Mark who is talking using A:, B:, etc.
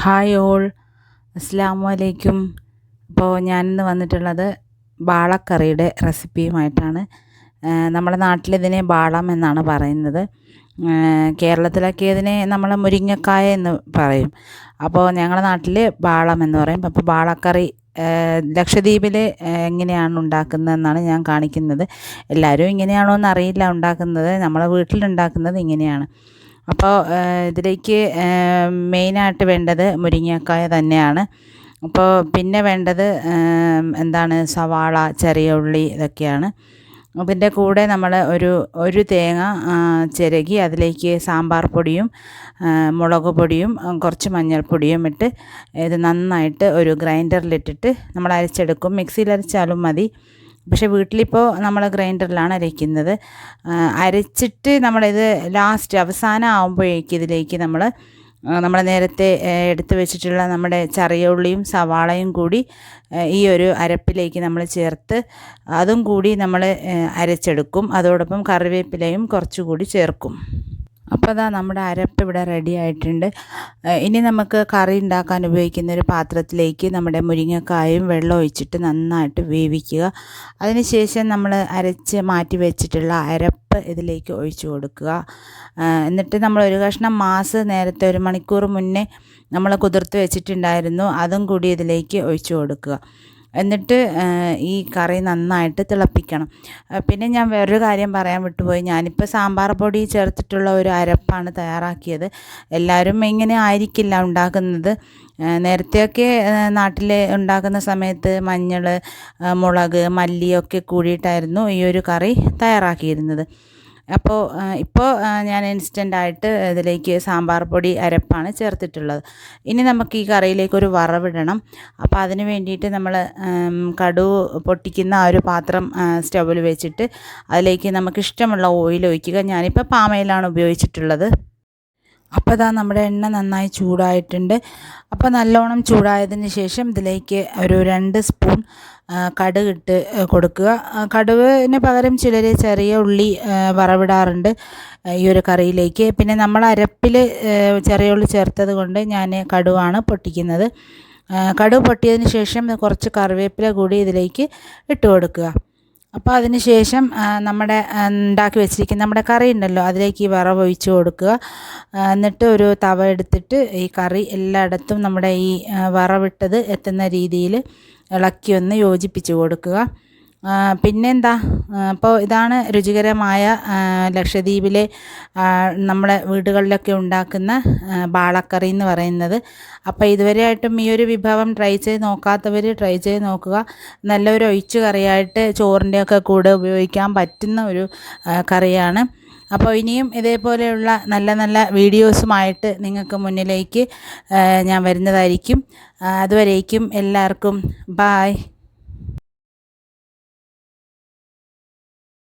A: Hi all. അസ്സാം വലൈക്കും ഇപ്പോൾ ഞാനിന്ന് വന്നിട്ടുള്ളത് ബാളക്കറിയുടെ റെസിപ്പിയുമായിട്ടാണ്. നമ്മുടെ നാട്ടിലിതിനെ ബാളം എന്നാണ് പറയുന്നത്. കേരളത്തിലൊക്കെ ഇതിനെ നമ്മൾ മുരിങ്ങക്കായ എന്ന് പറയും. അപ്പോൾ ഞങ്ങളുടെ നാട്ടിൽ ബാളം എന്ന് പറയും. അപ്പോൾ ബാളക്കറി ലക്ഷദ്വീപിൽ എങ്ങനെയാണ് ഉണ്ടാക്കുന്നതെന്നാണ് ഞാൻ കാണിക്കുന്നത്. എല്ലാവരും ഇങ്ങനെയാണോ എന്നറിയില്ല ഉണ്ടാക്കുന്നത് നമ്മളെ വീട്ടിലുണ്ടാക്കുന്നത് ഇങ്ങനെയാണ്. അപ്പോൾ ഇതിലേക്ക് മെയിനായിട്ട് വേണ്ടത് മുരിങ്ങക്കായ തന്നെയാണ്. അപ്പോൾ പിന്നെ വേണ്ടത് എന്താണ് സവാള ചെറിയ ഉള്ളി ഇതൊക്കെയാണ്. അതിന്റെ കൂടെ നമ്മൾ ഒരു ഒരു തേങ്ങ ചിരകി അതിലേക്ക് സാമ്പാർ പൊടിയും മുളക് പൊടിയും കുറച്ച് മഞ്ഞൾപ്പൊടിയും ഇട്ട് ഇത് നന്നായിട്ട് ഒരു ഗ്രൈൻഡറിലിട്ടിട്ട് നമ്മൾ അരച്ചെടുക്കും. മിക്സിയിൽ അരച്ചാലും മതി. പക്ഷേ വീട്ടിലിപ്പോൾ നമ്മൾ ഗ്രൈൻഡറിലാണ് അരയ്ക്കുന്നത്. അരച്ചിട്ട് നമ്മളിത് ലാസ്റ്റ് അവസാനം ആകുമ്പോഴേക്ക് ഇതിലേക്ക് നമ്മൾ നമ്മൾ നേരത്തെ എടുത്തു വെച്ചിട്ടുള്ള നമ്മുടെ ചറിയുള്ളിയും സവാളയും കൂടി ഈ ഒരു അരപ്പിലേക്ക് നമ്മൾ ചേർത്ത് അതും കൂടി നമ്മൾ അരച്ചെടുക്കും. അതോടൊപ്പം കറിവേപ്പിലയും കുറച്ചുകൂടി ചേർക്കും. അപ്പോൾ അതാ നമ്മുടെ അരപ്പ് ഇവിടെ റെഡി ആയിട്ടുണ്ട്. ഇനി നമുക്ക് കറി ഉണ്ടാക്കാൻ ഉപയോഗിക്കുന്ന ഒരു പാത്രത്തിലേക്ക് നമ്മുടെ മുരിങ്ങക്കായും വെള്ളം ഒഴിച്ചിട്ട് നന്നായിട്ട് വേവിക്കുക. അതിനുശേഷം നമ്മൾ അരച്ച് മാറ്റി വെച്ചിട്ടുള്ള അരപ്പ് ഇതിലേക്ക് ഒഴിച്ചു കൊടുക്കുക. എന്നിട്ട് നമ്മൾ ഒരു കഷ്ണം മാസ് നേരത്തെ ഒരു മണിക്കൂർ മുന്നേ നമ്മൾ കുതിർത്ത് വെച്ചിട്ടുണ്ടായിരുന്നു. അതും കൂടി ഇതിലേക്ക് ഒഴിച്ചു കൊടുക്കുക. എന്നിട്ട് ഈ കറി നന്നായിട്ട് തിളപ്പിക്കണം. പിന്നെ ഞാൻ വേറൊരു കാര്യം പറയാൻ വിട്ടുപോയി. ഞാനിപ്പോൾ സാമ്പാർ പൊടി ചേർത്തിട്ടുള്ള ഒരു അരപ്പാണ് തയ്യാറാക്കിയത്. എല്ലാവരും ഇങ്ങനെ ആയിരിക്കില്ല ഉണ്ടാക്കുന്നത്. നേരത്തെയൊക്കെ നാട്ടിൽ ഉണ്ടാക്കുന്ന സമയത്ത് മഞ്ഞൾ മുളക് മല്ലിയൊക്കെ കൂടിയിട്ടായിരുന്നു ഈ ഒരു കറി തയ്യാറാക്കിയിരുന്നത്. അപ്പോൾ ഇപ്പോൾ ഞാൻ ഇൻസ്റ്റന്റായിട്ട് ഇതിലേക്ക് സാമ്പാർ പൊടി അരപ്പാണ് ചേർത്തിട്ടുള്ളത്. ഇനി നമുക്ക് ഈ കറിയിലേക്ക് ഒരു വറവിടണം. അപ്പോൾ അതിന് വേണ്ടിയിട്ട് നമ്മൾ കടുവ് പൊട്ടിക്കുന്ന ആ ഒരു പാത്രം സ്റ്റൗവിൽ വെച്ചിട്ട് അതിലേക്ക് നമുക്ക് ഇഷ്ടമുള്ള ഓയിൽ ഒഴിക്കുക. ഞാനിപ്പോൾ പാമയിലാണ് ഉപയോഗിച്ചിട്ടുള്ളത്. അപ്പോൾ ഇതാ നമ്മുടെ എണ്ണ നന്നായി ചൂടായിട്ടുണ്ട്. അപ്പോൾ നല്ലോണം ചൂടായതിന് ശേഷം ഇതിലേക്ക് ഒരു രണ്ട് സ്പൂൺ കടുക് ഇട്ട് കൊടുക്കുക. കടുവിന് പകരം ചിലർ ചെറിയ ഉള്ളി വറവിടാറുണ്ട് ഈ ഒരു കറിയിലേക്ക്. പിന്നെ നമ്മൾ അരപ്പിൽ ചെറിയ ഉള്ളി ചേർത്തത് കൊണ്ട് ഞാൻ കടുവാണ് പൊട്ടിക്കുന്നത്. കടുവ് പൊട്ടിയതിന് ശേഷം കുറച്ച് കറിവേപ്പില കൂടി ഇതിലേക്ക് ഇട്ട് കൊടുക്കുക. അപ്പോൾ അതിന് ശേഷം നമ്മുടെ ഉണ്ടാക്കി വെച്ചിരിക്കുന്ന നമ്മുടെ കറി ഉണ്ടല്ലോ അതിലേക്ക് ഈ വറവ് ഒഴിച്ച് കൊടുക്കുക. എന്നിട്ട് ഒരു തവ എടുത്തിട്ട് ഈ കറി എല്ലായിടത്തും നമ്മുടെ ഈ വറവിട്ടത് എത്തുന്ന രീതിയിൽ ഇളക്കി ഒന്ന് യോജിപ്പിച്ച് കൊടുക്കുക. പിന്നെന്താ? അപ്പോൾ ഇതാണ് രുചികരമായ ലക്ഷദ്വീപിലെ നമ്മുടെ വീടുകളിലൊക്കെ ഉണ്ടാക്കുന്ന ബാളക്കറി എന്ന് പറയുന്നത്. അപ്പോൾ ഇതുവരെയായിട്ടും ഈ ഒരു വിഭവം ട്രൈ ചെയ്ത് നോക്കാത്തവർ ട്രൈ ചെയ്ത് നോക്കുക. നല്ലൊരു ഒഴിച്ചു കറിയായിട്ട് ചോറിന്റെയൊക്കെ കൂടെ ഉപയോഗിക്കാൻ പറ്റുന്ന ഒരു കറിയാണ്. അപ്പോൾ ഇനിയും ഇതേപോലെയുള്ള നല്ല നല്ല വീഡിയോസുമായിട്ട് നിങ്ങൾക്ക് മുന്നിലേക്ക് ഞാൻ വരുന്നതായിരിക്കും. അതുവരേക്കും എല്ലാവർക്കും ബായ്.